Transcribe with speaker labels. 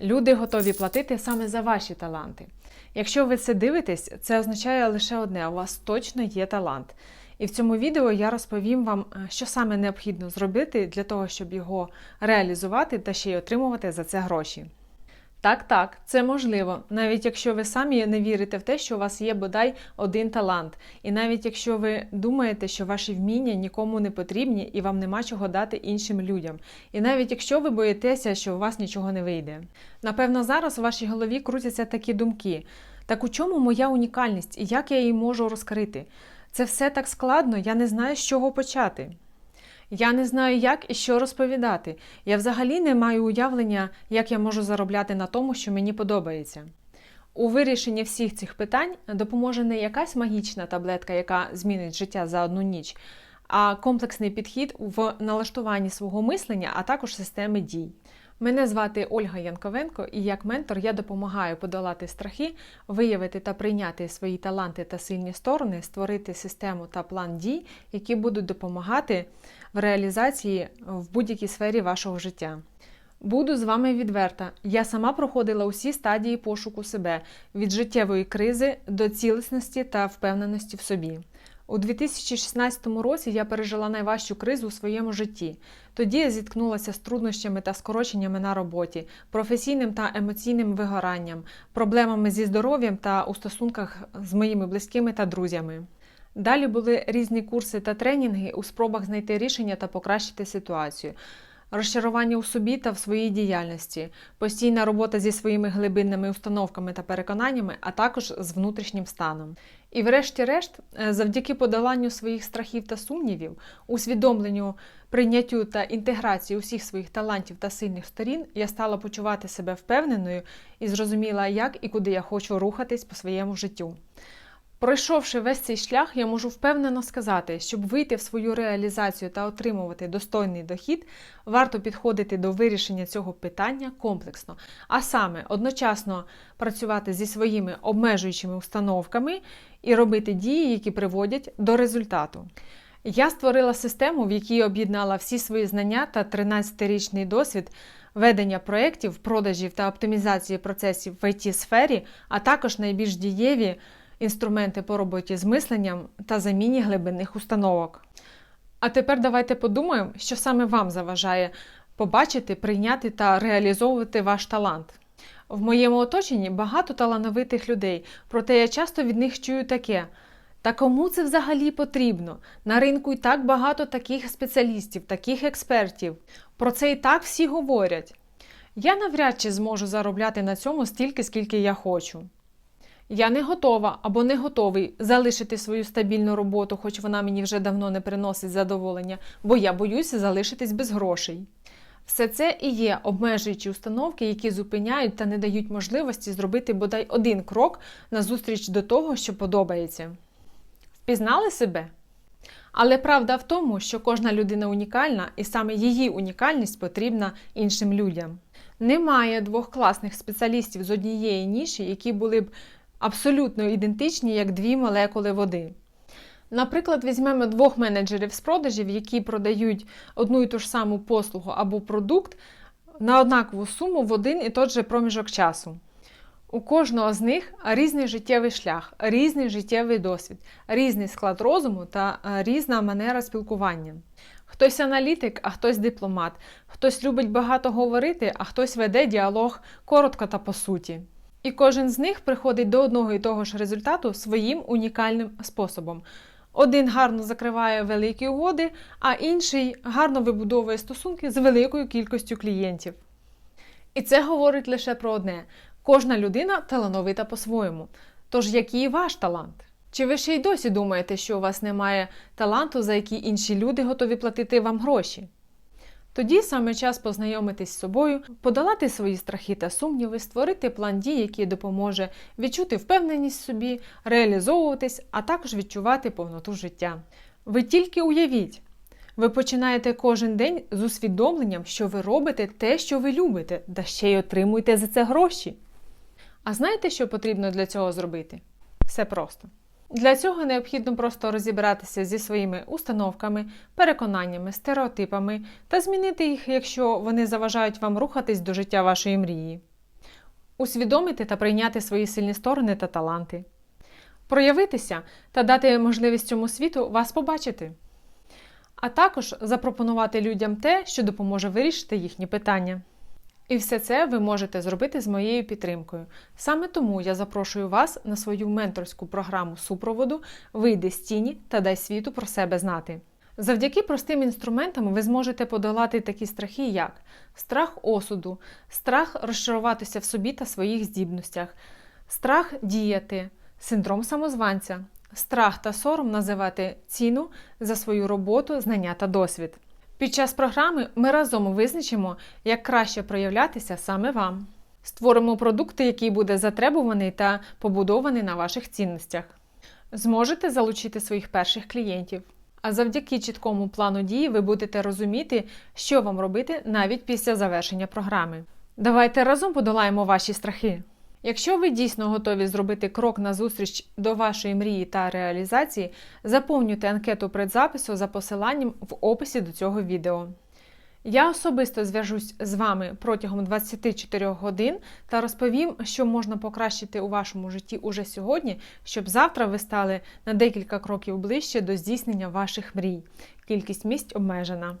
Speaker 1: Люди готові платити саме за ваші таланти. Якщо ви це дивитесь, це означає лише одне: у вас точно є талант. І в цьому відео я розповім вам, е, що саме необхідно зробити для того, щоб його реалізувати та ще й отримувати за це гроші. Так, так, це можливо, навіть якщо ви самі не вірите в те, що у вас є бодай один талант, і навіть якщо ви думаєте, що ваші вміння нікому не потрібні і вам нема чого дати іншим людям, і навіть якщо ви боїтеся, що у вас нічого не вийде. Напевно, зараз у вашій голові крутяться такі думки: так у чому моя унікальність і як я її можу розкрити? Це все так складно, я не знаю, з чого почати. Я не знаю, як і що розповідати. Я взагалі не маю уявлення, як я можу заробляти на тому, що мені подобається. У вирішенні всіх цих питань допоможе не якась магічна таблетка, яка змінить життя за одну ніч, а комплексний підхід в налаштуванні свого мислення, а також системи дій. Мене звати Ольга Янковенко, і як ментор я допомагаю подолати страхи, виявити та прийняти свої таланти та сильні сторони, створити систему та план дій, які будуть допомагати в реалізації в будь-якій сфері вашого життя. Буду з вами відверта. Я сама проходила усі стадії пошуку себе від життєвої кризи до цілісності та впевненості в собі. У 2016 році я пережила найважчу кризу у своєму житті. Тоді я зіткнулася з труднощами та скороченнями на роботі, професійним та емоційним вигоранням, проблемами зі здоров'ям та у стосунках з моїми близькими та друзями. Далі були різні курси та тренінги у спробах знайти рішення та покращити ситуацію. Розчарування у собі та в своїй діяльності, постійна робота зі своїми глибинними установками та переконаннями, а також з внутрішнім станом. І, врешті-решт, е, завдяки подоланню своїх страхів та сумнівів, усвідомленню, прийняттю та інтеграції усіх своїх талантів та сильних сторін, я стала почувати себе впевненою і зрозуміла, як і куди я хочу рухатись по своєму життю. Пройшовши весь цей шлях, я можу впевнено сказати, щоб вийти в свою реалізацію та отримувати достойний дохід, варто підходити до вирішення цього питання комплексно, а саме одночасно працювати зі своїми обмежуючими установками і робити дії, які приводять до результату. Я створила систему, в якій об'єднала всі свої знання та 13-річний досвід ведення проєктів, продажів та оптимізації процесів в it сфері а також найбільш дієві інструменти по роботі з мисленням та заміні глибинних установок. А тепер давайте подумаємо, що саме вам заважає побачити, прийняти та реалізовувати ваш талант. В моєму оточенні багато талановитих людей, проте я часто від них чую таке. Та кому це взагалі потрібно? На ринку і так багато таких спеціалістів, таких експертів. Про це і так всі говорять. Я навряд чи зможу заробляти на цьому стільки, скільки я хочу. Я не готова або не готовий залишити свою стабільну роботу, хоч вона мені вже давно не приносить задоволення, бо я боюся залишитись без грошей. Все це і є обмежуючі установки, які зупиняють та не дають можливості зробити бодай один крок назустріч до того, що подобається. Впізнали себе? Але правда в тому, що кожна людина унікальна, і саме її унікальність потрібна іншим людям. Немає двох класних спеціалістів з однієї ніші, які були б абсолютно ідентичні, як дві молекули води. Наприклад, візьмемо двох менеджерів з продажів, які продають одну і ту ж саму послугу або продукт на однакову суму в один і той же проміжок часу. У кожного з них різний життєвий шлях, різний життєвий досвід, різний склад розуму та е, різна манера спілкування. Хтось аналітик, а хтось дипломат, хтось любить багато говорити, а хтось веде діалог коротко та по суті. І кожен з них приходить до одного і того ж результату своїм унікальним способом. Один гарно закриває великі угоди, а інший гарно вибудовує стосунки з великою кількістю клієнтів. І це говорить лише про одне: кожна людина талановита по-своєму. Тож, який ваш талант? Чи ви ще й досі думаєте, що у вас немає таланту, за який інші люди готові платити вам гроші? Тоді саме час познайомитись з собою, подолати свої страхи та сумніви, створити план дій, який допоможе відчути впевненість в собі, реалізовуватись, а також відчувати повноту життя. Ви тільки уявіть, ви починаєте кожен день з усвідомленням, що ви робите те, що ви любите, та ще й отримуєте за це гроші. А знаєте, що потрібно для цього зробити? Все просто. Для цього необхідно просто розібратися зі своїми установками, переконаннями, стереотипами та змінити їх, якщо вони заважають вам рухатись до життя вашої мрії. усвідомити та прийняти свої сильні сторони та таланти, проявитися та дати можливість цьому світу вас побачити, а також запропонувати людям те, що допоможе вирішити їхні питання. І все це ви можете зробити з моєю підтримкою. Саме тому я запрошую вас на свою менторську програму супроводу Вийди з тіні та дай світу про себе знати. Завдяки простим інструментам ви зможете подолати такі страхи, як страх осуду, страх розчаруватися в собі та своїх здібностях, страх діяти, синдром самозванця, страх та сором називати ціну за свою роботу, знання та досвід. Під час програми ми разом визначимо, як краще проявлятися саме вам. Створимо продукт, який буде затребуваний та побудований на ваших цінностях. Зможете залучити своїх перших клієнтів. А завдяки чіткому плану дії ви будете розуміти, що вам робити навіть після завершення програми. Давайте разом подолаємо ваші страхи. Якщо ви дійсно готові зробити крок назустріч до вашої мрії та реалізації, заповнюйте анкету предзапису за посиланням в описі до цього відео. Я особисто зв'яжусь з вами протягом 24 годин та розповім, що можна покращити у вашому житті уже сьогодні, щоб завтра ви стали на декілька кроків ближче до здійснення ваших мрій. Кількість місць обмежена.